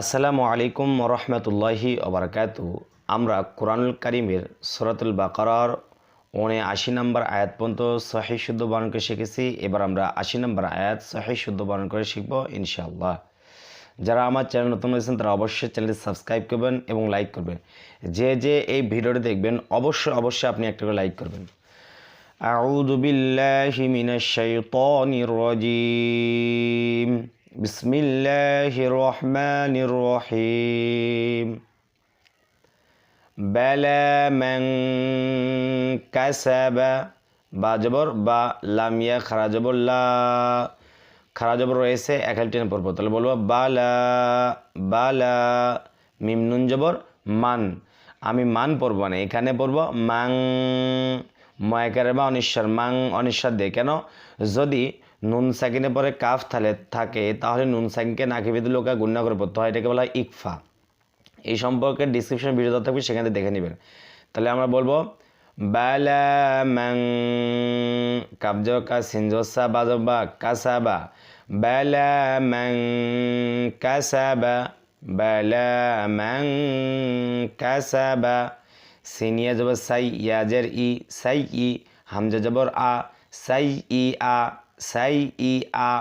আসসালামু আলাইকুম রহমতুল্লাহি অবরাকাত আমরা কোরআনুল করিমের সরাতুল বাকরার ওনে আশি নম্বর আয়াত পর্যন্ত সহি শুদ্ধ বর্ণন করে শিখেছি। এবার আমরা আশি নম্বর আয়াত সহি শুদ্ধ বর্ণন করে শিখব ইনশাআল্লাহ। যারা আমার চ্যানেল নতুন রয়েছেন তারা অবশ্যই চ্যানেলটি সাবস্ক্রাইব করবেন এবং লাইক করবেন। যে যে এই ভিডিওটি দেখবেন, অবশ্যই অবশ্যই আপনি একটা করে লাইক করবেন। আউযু বিল্লাহি মিনাশ শাইতানির রাজীম। بسم الله الرحمن الرحيم بلى من كسب বা জবর বা লামিয়া খারা জবর লা খারা জবর রয়েছে এক টেনে পড়বো তাহলে বলবো বালা বালা মিম নুন জবর মান আমি মান পড়বো না এখানে পড়বো মাং ময়কারে বা অনিশ্বর মাং অনিশ্বর দিয়ে কেন যদি নুন সাকিনে পরে কাফ থালে থাকে, তাহলে নুন সাকিনকে নাকি বেঁধে লোকা গুণনা করে পড়তে হয়, এটাকে বলা হয় ইকফা। এই সম্পর্কে ডিসক্রিপশন ভিডিও দেওয়া থাকবে, সেখানে দেখে নেবেন। তাহলে আমরা বলব, বালা মাং কাবজ কা সিনজোসা বাজবা কাসাবা বালা মাং কাসাবা বালা মাং কাসাবা সিনিয়া জবর সাই, ইয়াজের ই, সাই ই, হামজা জবর আ, সাই ই আ সাই ই আ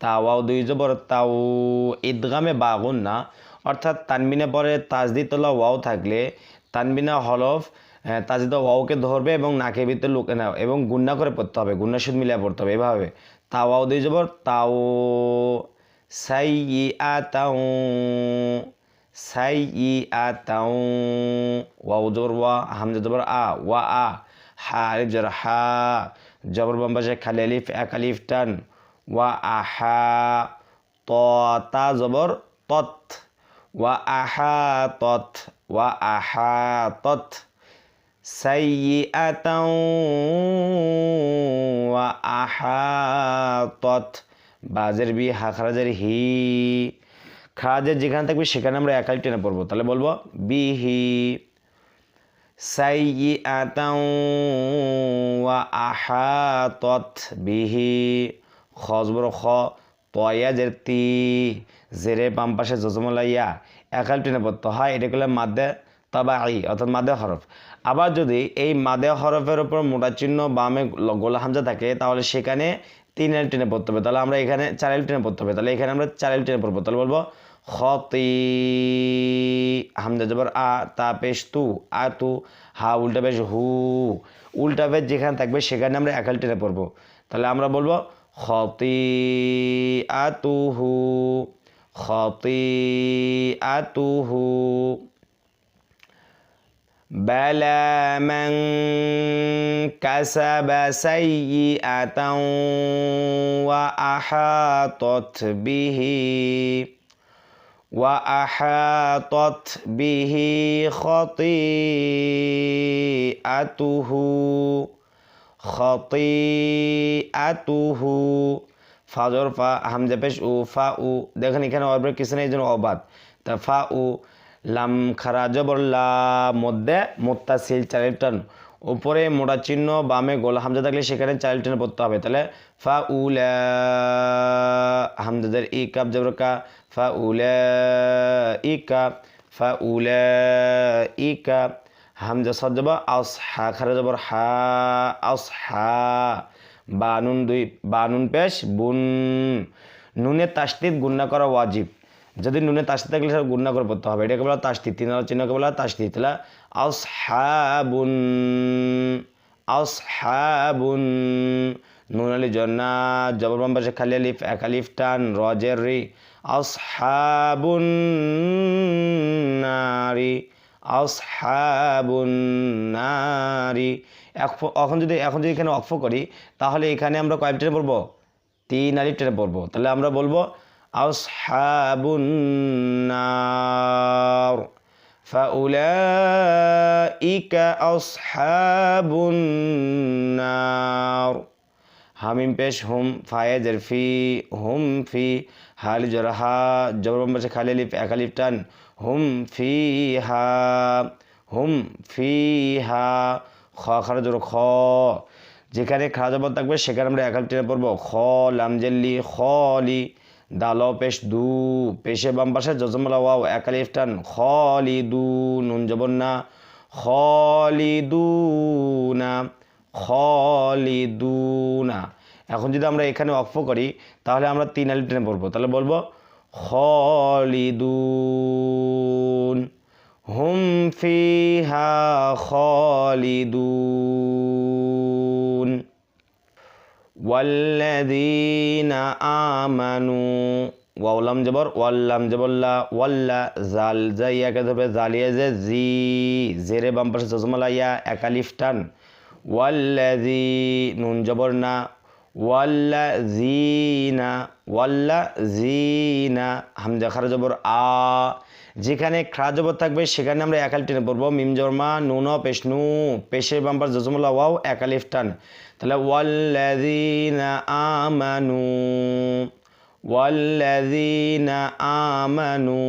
তাওয়াও দুই জবর তাও ঈদগামে বাগুন না অর্থাৎ তানবিনে পরে তাজদি তোলা ওয়াও থাকলে তানবিনা হলফ তাজদিদ ওয়াওকে ধরবে এবং নাকে ভিতরে লুকে নাও এবং গুন্না করে পড়তে হবে গুন্না সুদ মিলিয়ে পড়তে হবে এভাবে তাওয়াও দুই জবর তাও সাই ই আ তাও সাই ই আ তাও ওয়াও জবর ওয়া হামজা জবর আ ওয়া আ হা জবর হা জবর বাম্বাসে খালি আলিফ এক আলিফ টান ওয়া আহা ত তা জবর তত ওয়া আহা তত ওয়া আহা তত সাইয়্যাতাও ওয়া আহাতত বাজের বি হা খারাজের হি খারাজের যেখানে থাকবে, সেখানে আমরা একাই টেনে পড়ব। তাহলে বলব, বিহি ওয়া আহাতত বিহি খজবর খ তয়াজের তি জেরে বাম পাশে জজমলাইয়া একাল টেনে পড়তে হয়। এটা করলে মাদ্দে তাবাই অর্থাৎ মাদে হরফ। আবার যদি এই মাদে হরফের উপর মোটা চিহ্ন বামে গোলা হামজা থাকে, তাহলে সেখানে তিন এল টেনে পড়তে হবে। তাহলে আমরা এখানে চার এল টেনে পড়তে হবে। তাহলে এখানে আমরা চার এল টেনে পড়ব। তাহলে বলব খতি হামজা জবর আ তা পেশ তু আ তু হা উল্টা পেশ হু উল্টা পেশ যেখানে থাকবে সেখানে আমরা একাল টেনে পড়বো তাহলে আমরা বলবো খতি আতুহু খতি আতুহু بلى من كسب سيئة وأحاطت به وأحاطت به خطيئته خطيئته ফাজর ফা হামজা পেশ উ ফা উ দেখেন এখানে অর্বের কিছু নেই জন্য অবাদ তা ফা উ লাম খারা জবরলা মধ্যে মোত্তাসিল চারের টান উপরে মোটা চিহ্ন, বামে গোল, হামজা থাকলে সেখানে চাইল টেনে পড়তে হবে। তাহলে ফা উলা হামজাদের ই কাপ জবর কা ফা উলা ই কা ফা উলা ই কা হামজা সদ জবর আস হা খারা জবর হা আস হা বানুন দুই, বানুন পেশ, বুন, নুনে তাস্তিদ গুন্না করা ওয়াজিব। যদি নুনে তাস্তি থাকলে সেটা গুন্না করে পড়তে হবে। এটাকে বলা তাস্তি তিন চিহ্নকে বলা তাস্তি তাহলে আউস হাবুন আউস হাবুন নুন আলি জন্না জবর বাম্বাসে খালি আলিফ, এক আলিফ টান রজের রি। আউস হাবুন নারি। আউস হাবুন নারি এখন যদি এখন যদি এখানে অক্ষ করি, তাহলে এখানে আমরা কয়েক টেনে পড়ব? তিন আলিফ টেনে পড়ব। তাহলে আমরা বলব أصحاب النار فأولئك أصحاب النار হামিম পেশ হুম ফায়েজের ফি হুম ফি হালি জরহা জবর বসে খালি আলিফ এক আলিফ টান হুম ফি হা হুম ফি হা খ খারা জোর খ যেখানে খাজা থাকবে সেখানে আমরা এক টেনে পড়বো খ লামজেল্লি খলি দাল পেশ দু, পেশে বাম পাশে জজমলা ওয়াও একালিফ টান খলিদু নুন জবর না, খলিদুনা এখন যদি আমরা এখানে অক্ষ করি, তাহলে আমরা তিন আলিফ টেনে পড়ব। তাহলে বলব, খলিদুন, হুম ফিহা খলিদুন। ওয়াল্লাযীনা আমানু ওয়াওলাম জবর ওয়াল্লাম জবল্লা ওয়াল্লা জাল জাইয়াকে ধরবে জালিয়া যে জি জেরে বাম পাশে জজমালা ইয়া একালিফ টান ওয়াল্লাযী নুন জবর না ওয়াল্লা জিনা ওয়াল্লা জিনা হামজা খারা জবর আ যেখানে খরা জবর থাকবে সেখানে আমরা একাল টেনে পড়ব মিম জবরমা নুন পেশনু পেশের বাম্পার জজমুল্লা ওয়াও একালিফ টান তাহলে ওয়াল্লাযীনা আমানু ওয়াল্লাযীনা আমানু।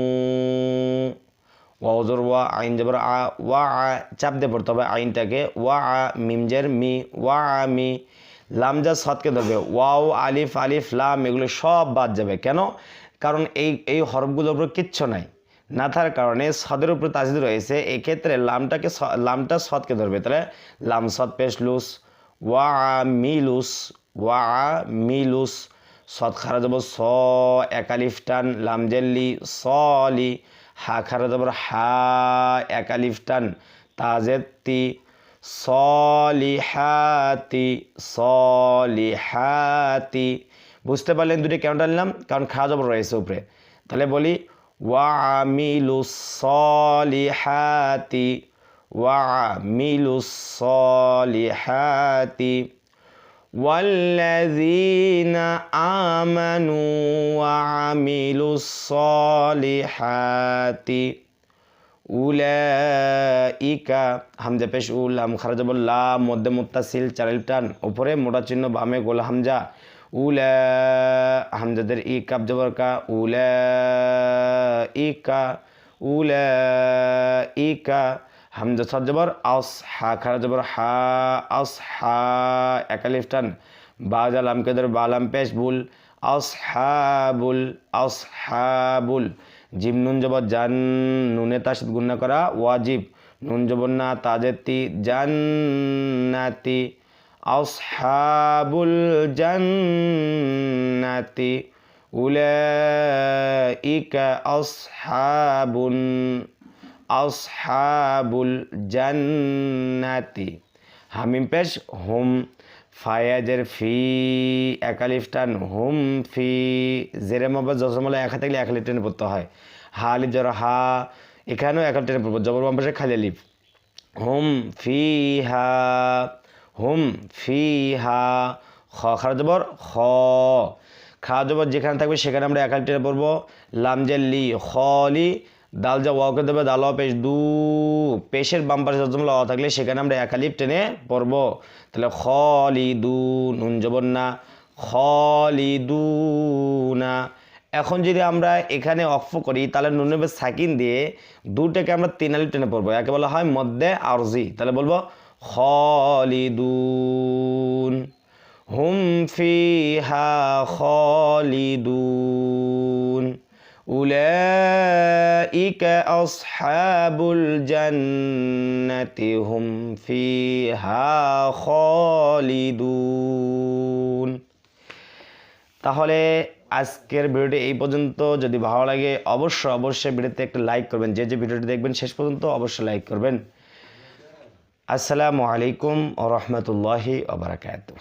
ওয়াজর ওয়া আইন জবর আ, ওয়া, আ, চাপ দিয়ে পড়তে হবে আইনটাকে। ওয়া, আ মিমজের মি, ওয়া, আ, মি লামজা সৎকে ধরবে। ওয়াও, আলিফ আলিফ, লাম, এগুলো সব বাদ যাবে। কেন? কারণ এই এই হরফগুলোর উপর কিচ্ছু নাই। না থাকার কারণে সদের উপর তাজিদ রয়েছে। এক্ষেত্রে লামটাকে লামটা সৎকে ধরবে। তাহলে লাম, সৎ, পেশ, লুস ওয়া মিলুস ওয়া মিলুস সৎ খারা যাব স একালিফ টান লামজেল্লি, সলি হা খারা যাব হা একালিফ তাজেত্তি, সলিহাতি সলিহাতি। বুঝতে পারলেন দুটি কেন টানলাম কারণ খা জবর রয়েছে উপরে। তাহলে বলি ওয়া ওয়ামিলু সলিহাতি ওয়ামিলু সলিহাতি والذين آمنوا وعملوا الصالحات উলাইকা হামজা পেশ উল হাম খারাজাবুল্লা মধ্যে মুত্তাসিল চারিল টান উপরে মোটা চিহ্ন বামে গোল হামজা উলা হামজাদের ই কাপ জবর কা উলা ইকা উলা ইকা হামজা সদ জবর, আস হা, খারা জবর, হা, আস হা, একালিফ টান। বাজা লামকে ধর বালাম পেশ বুল আসহাবুল আসহাবুল জিম নুন জবর, জান নুনে তার সাথে গুণনা করা ওয়াজিব। নুন জবর না, তাজেতি, জান্নাতি। আসহাবুল জান্নাতি। উলাইকা আসহাবুন আসহাবুল জান্নাতি। হামিম পেশ, হুম ফায়াজের ফি একালিফটান, হুম ফি জেরে মাবা জসমলা একা থাকলে এক লিফ পড়তে হয়। হা আলিফ জর হা, এখানেও একাল টেনে পড়ব জবর বাম পাশে খালি আলিফ হুম ফি হা, হুম ফি হা, খ খারা জবর, খ। খা জবর যেখানে থাকবে সেখানে আমরা একাল টেনে পড়ব। লামজেল্লি খলি দাল যা ওয়াকে দেবে দাল পেশ, দু, পেশের বাম পাশে যজমলা অ থাকলে সেখানে আমরা একালিপ টেনে পড়ব তাহলে খলি দু নুন জবর না খলিদুনা। এখন যদি আমরা এখানে অফ করি, তাহলে নুনবে সাকিন দিয়ে দুটাকে আমরা তিন আলিপ টেনে পড়ব একে বলা হয় মধ্যে আরজি। তাহলে বলব খলিদুন, হুম ফিহা খলিদুন। أولئك أصحاب الجنة هم فيها خالدون তাহলে আজকের ভিডিওটি এই পর্যন্ত যদি ভালো লাগে অবশ্যই অবশ্যই ভিডিওতে একটা লাইক করবেন যে যে ভিডিওটি দেখবেন শেষ পর্যন্ত অবশ্যই লাইক করবেন আসসালামু আলাইকুম ও রহমতুল্লাহি ওবরাকাতুহ